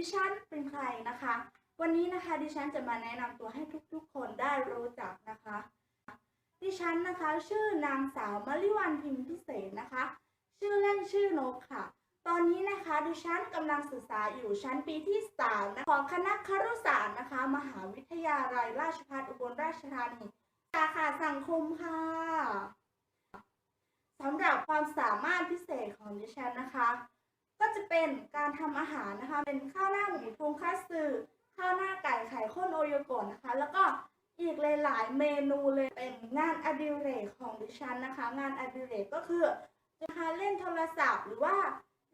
ิฉันเป็นใครนะคะ วันนี้นะคะดิฉันจะมาแนะนำตัวให้ทุกๆ คนได้รู้จักนะคะ ดิฉันนะคะชื่อนางสาวมลิวันพิมพ์พิเศษนะคะ ชื่อเล่นชื่อนกค่ะ ตอนนี้นะคะดิฉันกำลังศึกษาอยู่ชั้นปีที่สามนะของคณะครุศาสตร์นะคะ มหาวิทยาลัยราชภัฏอุบลราชธานีสาขาสังคมค่ะสำหรับความสามารถพิเศษของดิฉันนะคะ เป็นการทำอาหารนะคะ เป็นข้าวหน้าหมูทงคัตสึข้าวหน้าไก่ไข่ข้นโอโยโกะนะคะ แล้วก็อีกหลายๆเมนูเลยเป็นงานอดิเรกของดิฉันนะคะ งานอดิเรกก็คือจะหาเล่นโทรศัพท์หรือว่า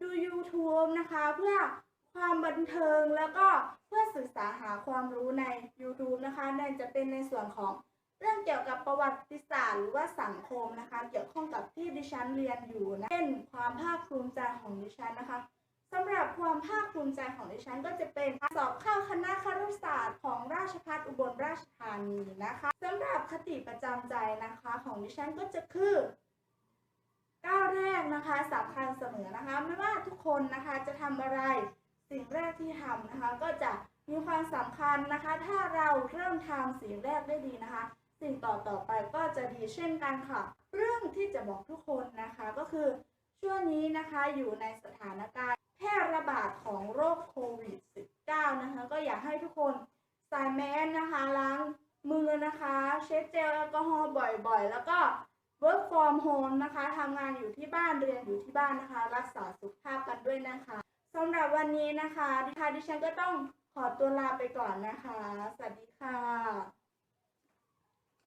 ดู YouTube นะคะ เพื่อความบันเทิงแล้วก็เพื่อศึกษาหาความรู้ใน YouTube นะคะนั่นจะเป็นในส่วนของเรื่องเกี่ยวกับประวัติศาสตร์หรือว่าสังคมนะคะ เกี่ยวข้องกับที่ดิฉันเรียนอยู่นะเป็นความภาคภูมิใจของดิฉันนะคะ สำหรับความภาคภูมิใจของดิฉันก็จะเป็นสอบเข้าคณะครุศาสตร์ของราชภัฏอุบลราชธานีนะคะสำหรับคติประจำใจนะคะของดิฉันก็จะคือก้าวแรกนะคะสำคัญเสมอนะคะ ไม่ว่าทุกคนนะคะจะทำอะไรสิ่งแรกที่ทำนะคะ ก็จะมีความสำคัญนะคะ ถ้าเราเริ่มทำสิ่งแรกได้ดีนะคะ สิ่งต่อต่อไปก็จะดีเช่นกันค่ะ เรื่องที่จะบอกทุกคนนะคะก็คือช่วงนี้นะคะอยู่ในสถานการณ์แพร่ระบาดของโรคโควิด -19 นะคะ ก็อยากให้ทุกคนใส่แมสนะคะล้างมือนะคะ เช็ดเจลแอลกอฮอล์บ่อยๆ แล้วก็ work from home นะคะทำงานอยู่ที่บ้านเรียนอยู่ที่บ้านนะคะ รักษาสุขภาพกันด้วยนะคะสำหรับวันนี้นะคะดิฉันดิฉันก็ต้องขอตัวลาไปก่อนนะคะ สวัสดีค่ะ